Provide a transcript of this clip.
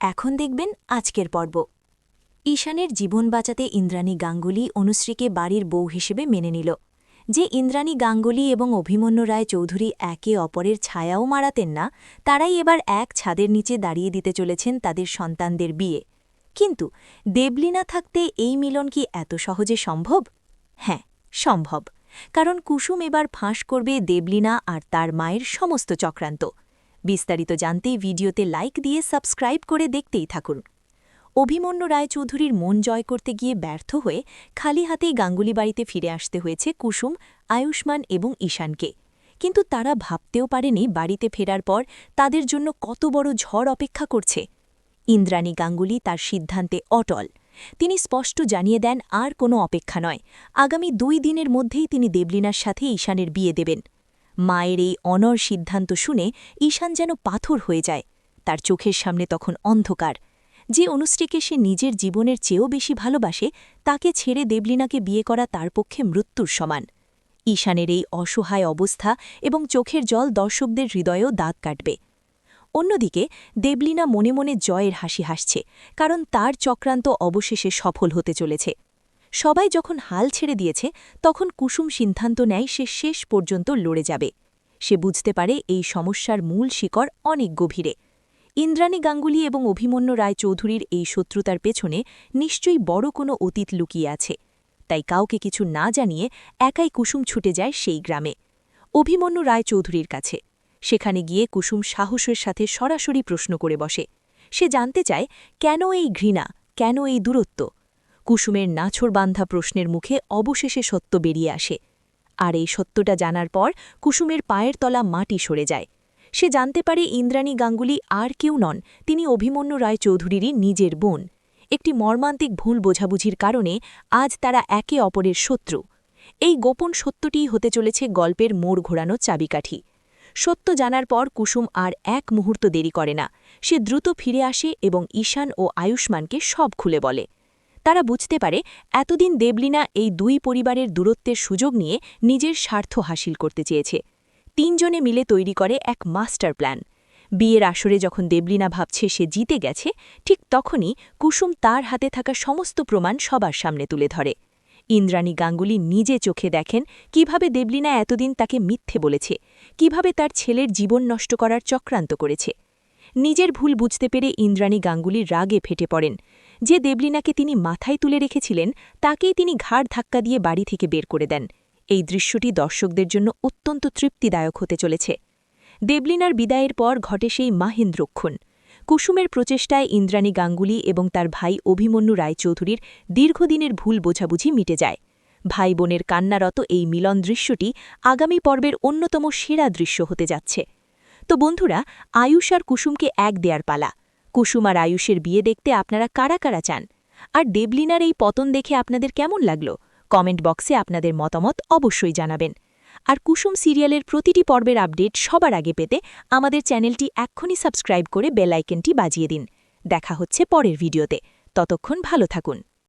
এখন দেখবেন আজকের পর্ব। ঈশানের জীবন বাঁচাতে ইন্দ্রাণী গাঙ্গুলি অনুশ্রীকে বাড়ির বউ হিসেবে মেনে নিল, যে ইন্দ্রাণী গাঙ্গুলি এবং অভিমন্যু রায় চৌধুরী একে অপরের ছায়াও মারাতেন না, তারাই এবার এক ছাদের নিচে দাঁড়িয়ে দিতে চলেছেন তাদের সন্তানদের বিয়ে। কিন্তু দেবলীনা থাকতে এই মিলন কি এত সহজে সম্ভব? হ্যাঁ সম্ভব। কারণ কুসুম এবার ফাঁস করবে দেবলীনা আর তার মায়ের সমস্ত চক্রান্ত। বিস্তারিত জানতে ভিডিওতে লাইক দিয়ে সাবস্ক্রাইব করে দেখতেই থাকুন। অভিমন্যু রায়চৌধুরীর মন জয় করতে গিয়ে ব্যর্থ হয়ে খালি হাতেই গাঙ্গুলি বাড়িতে ফিরে আসতে হয়েছে কুসুম, আয়ুষ্মান এবং ঈশানকে। কিন্তু তারা ভাবতেও পারেনি বাড়িতে ফেরার পর তাদের জন্য কত বড় ঝড় অপেক্ষা করছে। ইন্দ্রাণী গাঙ্গুলি তার সিদ্ধান্তে অটল। তিনি স্পষ্ট জানিয়ে দেন, আর কোনো অপেক্ষা নয়। আগামী দুই দিনের মধ্যেই তিনি দেবলিনার সাথে ঈশানের বিয়ে দেবেন। মায়ের এই অনর সিদ্ধান্ত শুনে ঈশান যেন পাথর হয়ে যায়। তার চোখের সামনে তখন অন্ধকার। যে অনুশ্রীকে সে নিজের জীবনের চেয়েও বেশি ভালোবাসে, তাকে ছেড়ে দেবলিনাকে বিয়ে করা তার পক্ষে মৃত্যুর সমান। ঈশানের এই অসহায় অবস্থা এবং চোখের জল দর্শকদের হৃদয়েও দাগ কাটবে। অন্যদিকে, দেবলিনা মনে মনে জয়ের হাসি হাসছে, কারণ তার চক্রান্ত অবশেষে সফল হতে চলেছে। সবাই যখন হাল ছেড়ে দিয়েছে, তখন কুসুম সিদ্ধান্ত নেয় সে শেষ পর্যন্ত লড়ে যাবে। সে বুঝতে পারে এই সমস্যার মূল শিকড় অনেক গভীরে। ইন্দ্রাণী গাঙ্গুলি এবং অভিমন্যু রায় চৌধুরীর এই শত্রুতার পেছনে নিশ্চয়ই বড় কোনো অতীত লুকিয়ে আছে। তাই কাউকে কিছু না জানিয়ে একাই কুসুম ছুটে যায় সেই গ্রামে। অভিমন্যু রায় চৌধুরীর কাছে। সেখানে গিয়ে কুসুম সাহসের সাথে সরাসরি প্রশ্ন করে বসে। সে জানতে চায়, কেন এই ঘৃণা? কেন এই দূরত্ব? কুসুমের নাছর বান্ধা প্রশ্নের মুখে অবশেষে সত্য বেরিয়ে আসে। আর এই সত্যটা জানার পর কুসুমের পায়ের তলা মাটি সরে যায়। সে জানতে পারে ইন্দ্রাণী গাঙ্গুলি আর কেউ নন, তিনি অভিমন্যু রায় চৌধুরীরই নিজের বোন। একটি মর্মান্তিক ভুল বোঝাবুঝির কারণে আজ তারা একে অপরের শত্রু। এই গোপন সত্যটিই হতে চলেছে গল্পের মোড় ঘোরানো চাবিকাঠি। সত্য জানার পর কুসুম আর এক মুহূর্ত দেরি করে না। সে দ্রুত ফিরে আসে এবং ঈশান ও আয়ুষ্মানকে সব খুলে বলে। তারা বুঝতে পারে এতদিন দেবলিনা এই দুই পরিবারের দূরত্বের সুযোগ নিয়ে নিজের স্বার্থ হাসিল করতে চেয়েছে। তিনজনে মিলে তৈরি করে এক মাস্টার প্ল্যান। বিয়ের আসরে যখন দেবলিনা ভাবছে সে জিতে গেছে, ঠিক তখনই কুসুম তার হাতে থাকা সমস্ত প্রমাণ সবার সামনে তুলে ধরে। ইন্দ্রাণী গাঙ্গুলি নিজে চোখে দেখেন কীভাবে দেবলিনা এতদিন তাকে মিথ্যে বলেছে, কীভাবে তার ছেলের জীবন নষ্ট করার চক্রান্ত করেছে। নিজের ভুল বুঝতে পেরে ইন্দ্রাণী গাঙ্গুলি রাগে ফেটে পড়েন। যে দেবলিনাকে তিনি মাথায় তুলে রেখেছিলেন, তাকেই তিনি ঘাড় ধাক্কা দিয়ে বাড়ি থেকে বের করে দেন। এই দৃশ্যটি দর্শকদের জন্য অত্যন্ত তৃপ্তিদায়ক হতে চলেছে। দেবলিনার বিদায়ের পর ঘটে সেই মাহেন্দ্রক্ষণ। কুসুমের প্রচেষ্টায় ইন্দ্রাণী গাঙ্গুলি এবং তার ভাই অভিমন্যু রায়চৌধুরীর দীর্ঘদিনের ভুল বোঝাবুঝি মিটে যায়। ভাই বোনের কান্নারত এই মিলন দৃশ্যটি আগামী পর্বের অন্যতম সেরা দৃশ্য হতে যাচ্ছে। তো বন্ধুরা, আয়ুষ আর কুসুমকে এক দেয়ার পালা। কুসুম আর আয়ুষের বিয়ে দেখতে আপনারা কারা কারা চান? আর দেবলিনার এই পতন দেখে আপনাদের কেমন লাগল? কমেন্ট বক্সে আপনাদের মতামত অবশ্যই জানাবেন। আর কুসুম সিরিয়ালের প্রতিটি পর্বের আপডেট সবার আগে পেতে আমাদের চ্যানেলটি এক্ষুনি সাবস্ক্রাইব করে বেলাইকেনটি বাজিয়ে দিন। দেখা হচ্ছে পরের ভিডিওতে। ততক্ষণ ভালো থাকুন।